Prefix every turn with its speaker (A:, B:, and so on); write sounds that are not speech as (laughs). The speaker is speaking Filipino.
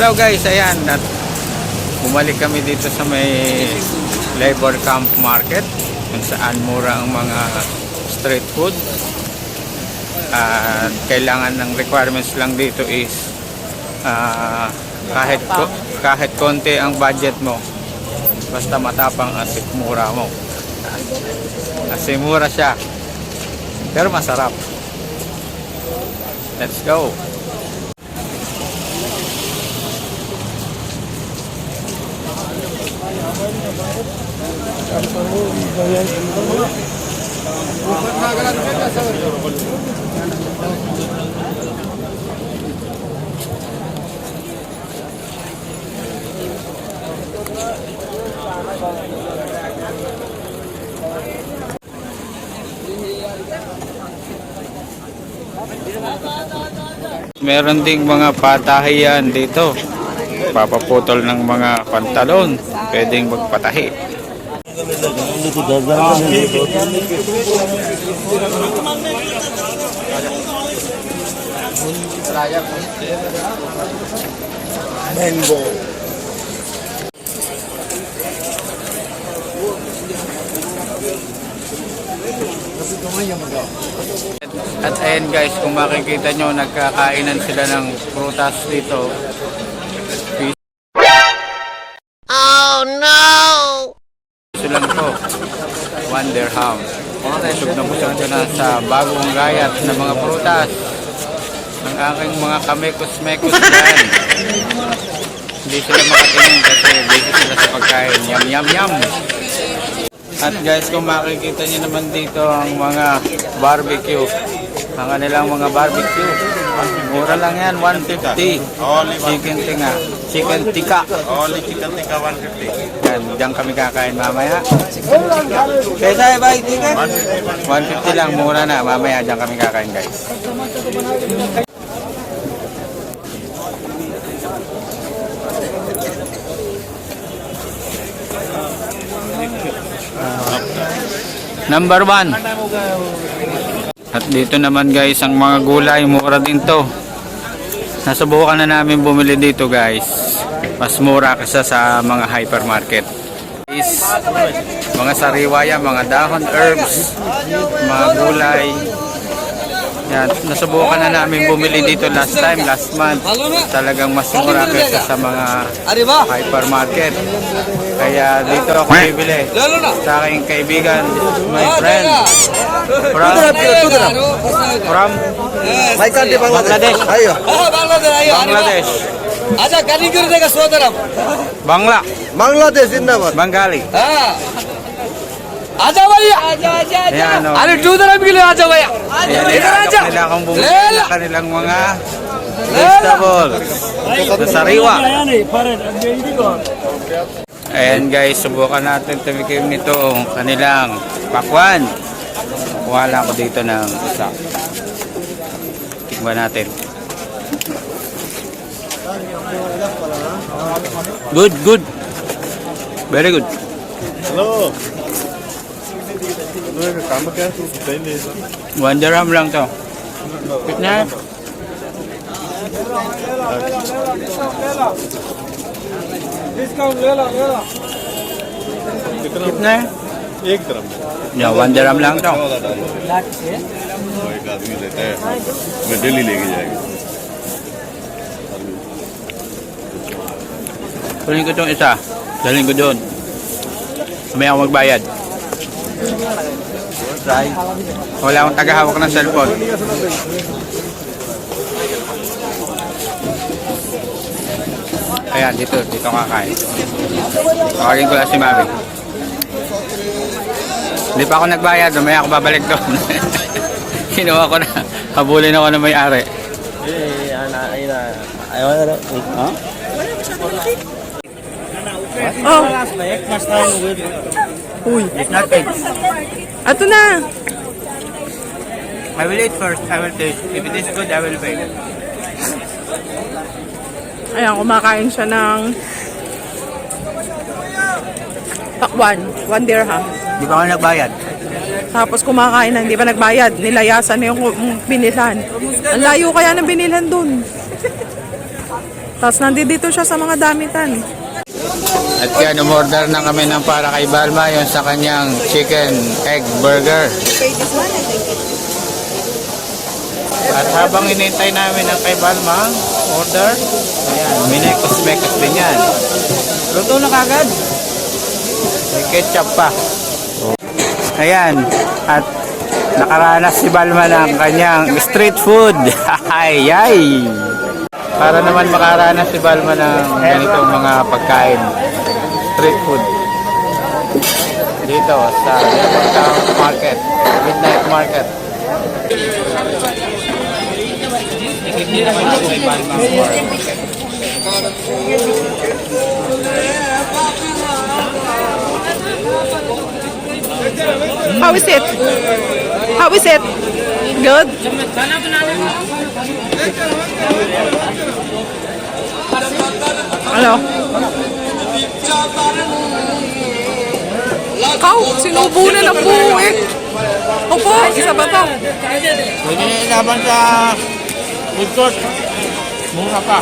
A: Hello guys, ayan. At bumalik kami dito sa may labor camp market kung saan mura ang mga street food. At kailangan ng requirements lang dito is ah, kahit kahit konti ang budget mo basta matapang at mura mo. Kasi mura siya. Pero masarap. Let's go. Meron ding mga patahiyan dito. Papaputol ng mga pantalon. Pwedeng magpatahi. At ayan guys, kung makikita nyo, nagkakainan sila ng prutas dito. 1 dirham. Busog na busog ko na sa bagong gayat ng mga prutas ng aking mga kamekos-mekos dyan. Hindi sila makatingin kasi busy sila sa pagkain. Yum, yum, yum! At guys, kung makikita nyo naman dito ang mga barbecue, ang kanilang mga barbecue, mura lang yan, 150. Chicken tinga. Chicken tika.
B: Only chicken tikka 150.
A: Yan, diyan kami kakain mamaya. Kesa ba ticket? 150 lang, mura na. Mamaya diyan kami kakain guys. Number one. At dito naman guys, ang mga gulay, mura din to. Nasubukan na namin bumili dito guys. Mas mura kaysa sa mga hypermarket. Is mga sariwa yan, mga dahon, herbs, mga gulay. Yan, nasubukan na namin bumili dito last time, last month. Talagang mas mura kaysa sa mga hypermarket. Kaya dito ako bibili. Sa aking kaibigan, my friend. From, from
B: My country
A: Bangladesh.
B: Ayo.
A: Bangladesh.
C: আচ্ছা গাড়ি করে দেখা সোদারাম
A: Bangla.
B: Bangladesh জিন্দাবাদ
A: Bengali.
C: হ্যাঁ আজা ভাইয়া আজা আজা
A: Ayan, oh.
C: আরে টু দারাম গেলে আজা ভাইয়া
A: Ayan,
C: এখানে
A: nila,
C: আজা
A: nila akong bumili
C: Lela.
A: ng kanilang mga vegetable. Sa sariwa. Ayan guys, subukan natin tumikim nito kanilang pakwan. Kuha lang ako dito ng isa. Tikman natin. Good, good. Very good.
B: Hello. One dirham lang to. Good
A: na. Discount, lela, lela. Kitna
B: एक तरफ
A: Yeah, one dirham lang to.
B: वो एक आदमी लेता है मैं दिल्ली लेके जाएगा
A: Kunin ko itong isa. Dalhin ko doon. May ako magbayad. Try. Wala akong tagahawak ng cellphone. Ayan, dito. Dito kakain. Tawagin ko lang si Mami. Hindi pa ako nagbayad, may ako babalik doon. (laughs) Kinuha ko na. Habulin ako ng may-ari.
B: Eh, ana, ina. Ayaw na.
A: Ha? Oh. Uy, it's not egg.
D: Ato na.
A: I will eat first. I will taste. If it is good, I will pay.
D: Ayan, kumakain siya ng pakwan. One dirham.
A: Di ba ako nagbayad?
D: Tapos kumakain na, hindi pa nagbayad. Nilayasan na yung binilhan. Ang layo kaya ng binilhan dun. (laughs) Tapos nandito siya sa mga damitan.
A: At yan, umorder na kami ng para kay Balma yung sa kanyang chicken egg burger. At habang inintay namin ang kay Balma, order, ayan, minekos-mekos din yan. Luto na kagad. May ketchup pa. Ayan, at nakaranas si Balma ng kanyang street food. (laughs) ay, ay! Para naman makaranas si Balma ng ganitong mga pagkain. Street food. Dito sa Town Market. Midnight Market.
D: How is it? How is it? Good? Ano? Ikaw, sinubo na ng eh. Opo, isa ba to?
A: Pwede na ilaban sa food court. Mura pa.